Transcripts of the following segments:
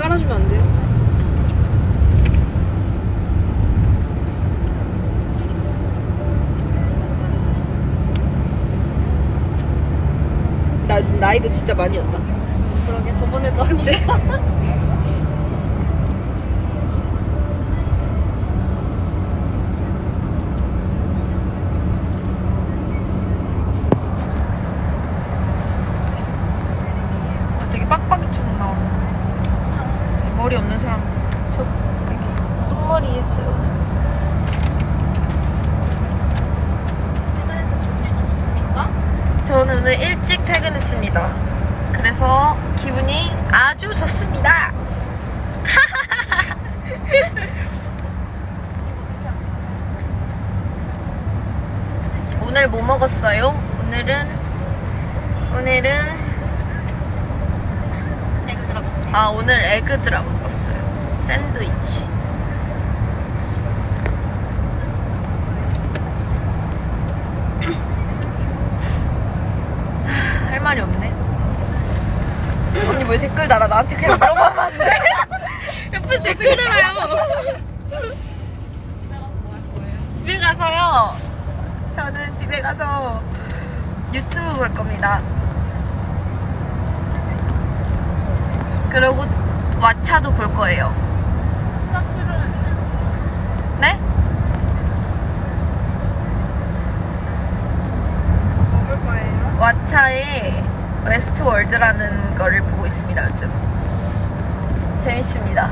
깔아주면 안 돼요? 나 라이브 진짜 많이 했다. 그러게 저번에도 그치? 되게 빡빡이처럼 나오네. 머리 없는 사람. 저 똥머리 있어요. 저는 오늘 일찍 퇴근했습니다. 그래서 기분이 아주 좋습니다. 오늘 뭐 먹었어요? 오늘은 오늘은 에그 드랍. 아 오늘 에그드랍 먹었어요 샌드위치 하, 할 말이 없네 언니 왜 댓글 달아 나한테 그냥 물어보면 안 돼? 옆에서 댓글 달아요 집에 가서요 저는 집에 가서 유튜브 볼 겁니다 그리고 왓챠도 볼 거예요. 네? 왓챠의 웨스트월드라는 거를 보고 있습니다, 요즘. 재밌습니다.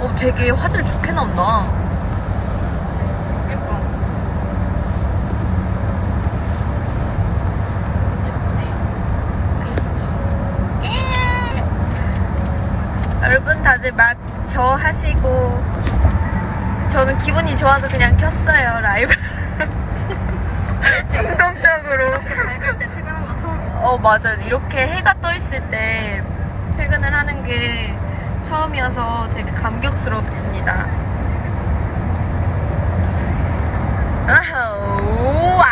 어, 되게 화질 좋게 나온다. 여러분 다들 막저 하시고 저는 기분이 좋아서 그냥 켰어요, 라이브. 충동적으로. 밝을 때 퇴근한 거 처음이었어. 어, 맞아요. 이렇게 해가 떠 있을 때 퇴근을 하는 게 처음이어서 되게 감격스럽습니다. 아우, 와.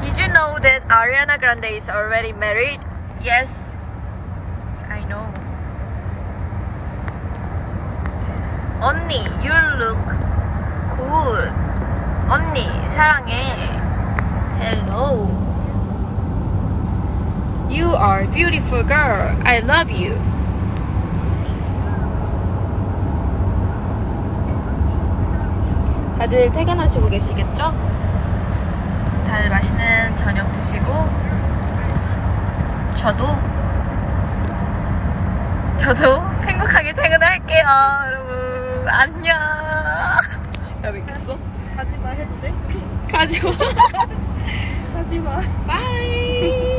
Did you know that Ariana Grande is already married? Yes. I know. 언니, you look good. 언니, 사랑해. Hello. You are beautiful girl. I love you. 다들 퇴근하시고 계시겠죠? 다들 맛있는 저녁 드시고 저도 저도 행복하게 퇴근할게요, 여러분. 안녕. 야, 믿겠어? 가지 마 해도 돼? 가지마. 가지 마. 바이.